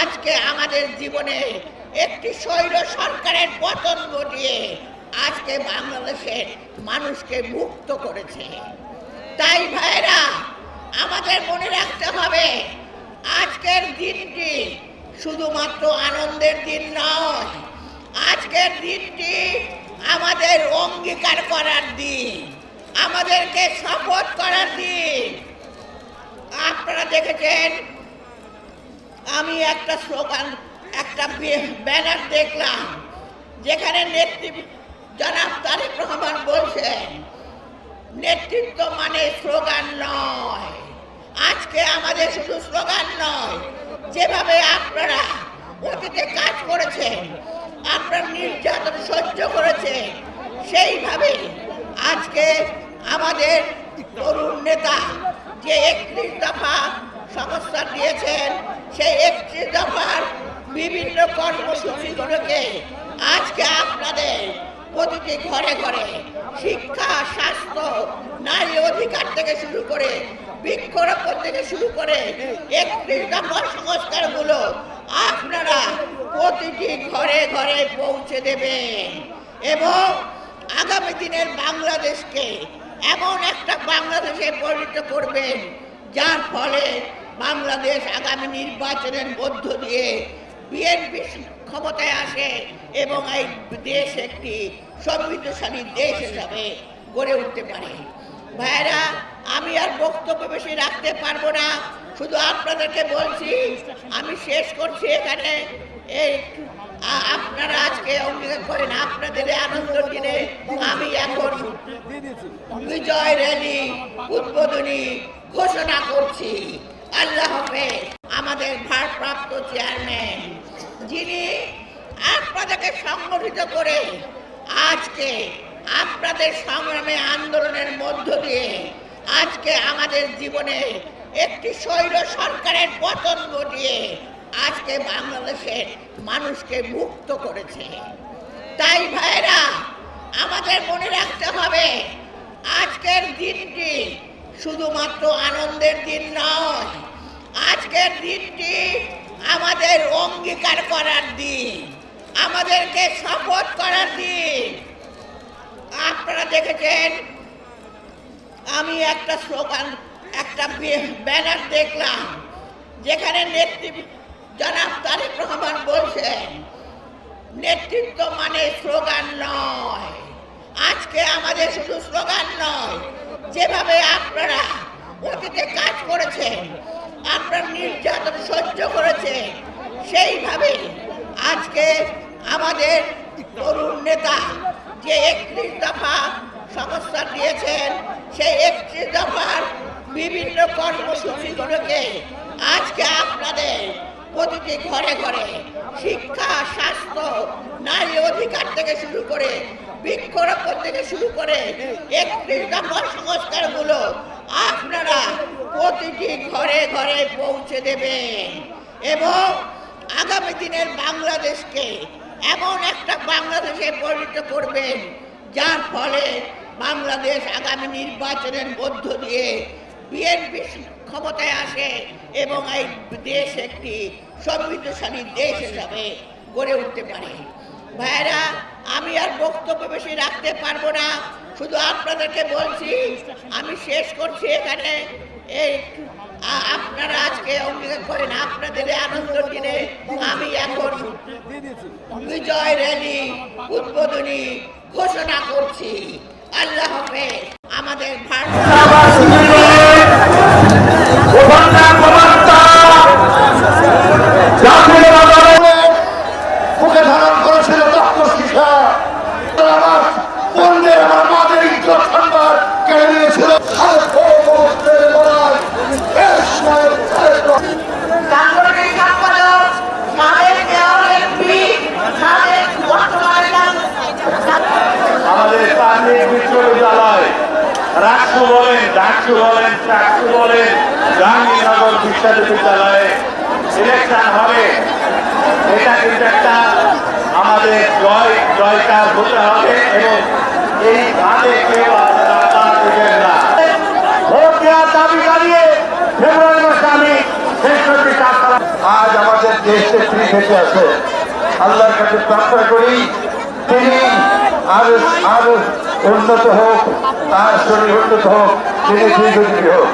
আজকে আমাদের জীবনে একটি স্বৈর সরকারের পতন ঘটিয়ে আজকে বাংলাদেশের মানুষকে মুক্ত করেছে। তাই ভাইরা আমাদের মনে রাখতে হবে, আজকের দিনটি শুধুমাত্র আনন্দের দিন নয়, আজকের দিনটি আমাদের অঙ্গীকার করার দিন, আমাদেরকে শপথ করার দিন। আপনারা দেখেছেন আমি একটা স্লোগান একটা ব্যানার দেখলাম, যেখানে নেতৃত্ব জনাব তারেক রহমান বলছেন, নেতৃত্ব মানে স্লোগান নয়। আজকে আমাদের শুধু স্লোগান নয়, যেভাবে আপনারা অতীতে কাজ করেছেন, আপনার নির্যাতন সহ্য করেছেন, সেইভাবে আজকে আমাদের তরুণ নেতা যে একত্রিশ দফা সংস্থা দিয়েছেন সেই একত্রিশ দফার বিভিন্ন কর্মসূচিগুলোকে আজকে আপনাদের প্রতিটি ঘরে ঘরে শিক্ষা, স্বাস্থ্য, নারী অধিকার থেকে শুরু করে বৃক্ষরোপণ থেকে শুরু করে একত্রিশ দফার সংস্কারগুলো আপনারা প্রতিটি ঘরে ঘরে পৌঁছে দেবেন। এবং আগামী দিনের বাংলাদেশকে এমন একটা বাংলাদেশে পরিণত করবেন, যার ফলে বাংলাদেশ আগামী নির্বাচনের মধ্য দিয়ে বিএনপি ক্ষমতায় আসে এবং এই দেশ একটি সমৃদ্ধশালী দেশ হিসাবে গড়ে উঠতে পারে। ভাইরা আমি আর বক্তব্য বেশি রাখতে পারব না। শুধু আপনাদেরকে বলছি, আমি শেষ করছি এখানে। এই আপনারা আজকে অঙ্গীকার করেন, আপনাদের আনন্দ দিনে আমি এখন বিজয় র্যালি উদ্বোধনী ঘোষণা করছি। আল্লাহ হাফেজ, আমাদের ভারপ্রাপ্ত চেয়ারম্যান, যিনি আপনাদেরকে সংগঠিত করে আজকে আপনাদের সংগ্রামে আন্দোলনের মধ্য দিয়ে আজকে আমাদের জীবনে একটি স্বৈর সরকারের পতন ঘটিয়ে আজকে বাংলাদেশের মানুষকে মুক্ত করেছে। তাই ভাইরা আমাদের মনে রাখতে হবে, আজকের দিনটি শুধুমাত্র আনন্দের দিন নয়, আজকের দিনটি আমাদের অঙ্গীকার করার দিন, আমাদেরকে শপথ করার দিন। আপনারা দেখেছেন, আমি একটা স্লোগান, একটা ব্যানার দেখলাম, যেখানে নেতৃত্ব জনাব তারেক রহমান বলছেন, নেতৃত্ব মানে স্লোগান নয়, আজকে আমাদের শুধু স্লোগান নয় যেভাবে আপনারা অতীতে কাজ করেছেন, আপনার নির্যাতন সহ্য করেছে, সেইভাবে আজকে আমাদের তরুণ নেতা যে একত্রিশ দফা সংস্থা দিয়েছেন, সেই একত্রিশ দফার বিভিন্ন কর্মসূচিগুলোকে আজকে আপনাদের প্রতিটি ঘরে ঘরে শিক্ষা, স্বাস্থ্য, নারী অধিকার থেকে শুরু করে বৃক্ষরোপণ থেকে শুরু করে একত্রিশ সংস্কারগুলো আপনারা প্রতিটি ঘরে ঘরে পৌঁছে দেবেন। এবং আগামী দিনের বাংলাদেশকে এমন একটা বাংলাদেশে পরিণত করবেন, যার ফলে বাংলাদেশ আগামী নির্বাচনের মধ্য দিয়ে বিএনপি ক্ষমতায় আসে এবং এই দেশ একটি সমৃদ্ধশালী দেশ হিসাবে গড়ে উঠতে পারে। ভাইরা আমি আর বক্তব্য বেশি রাখতে পারব না। শুধু আপনাদেরকে বলছি, আমি শেষ করছি এখানে। এই আপনারা আজকে অঙ্গীকার করেন, আপনাদের আনন্দ দিনে আমি এখন বিজয় র্যালি উদ্বোধনী ঘোষণা করছি। আল্লাহ হাফেজ, আমাদের ভারত মুখে রাষ্ট্র বলেন রাষ্ট্র বলেন চাকরি বলেন। গান্ধীনগর বিশ্ববিদ্যালয়ে ইলেকশন হবে। এটা কিন্তু একটা আমাদের জয়, জয়কার হতে হবে এবং এই ভাবে কেউ আজ আমাদের দেশ নেত্রী বেঁচে আছে আল্লাহর কাছে প্রার্থনা করি, তিনি আর আর উন্নত হোক তার শরীর উন্নত হোক তিনি দীর্ঘজীবী হোক।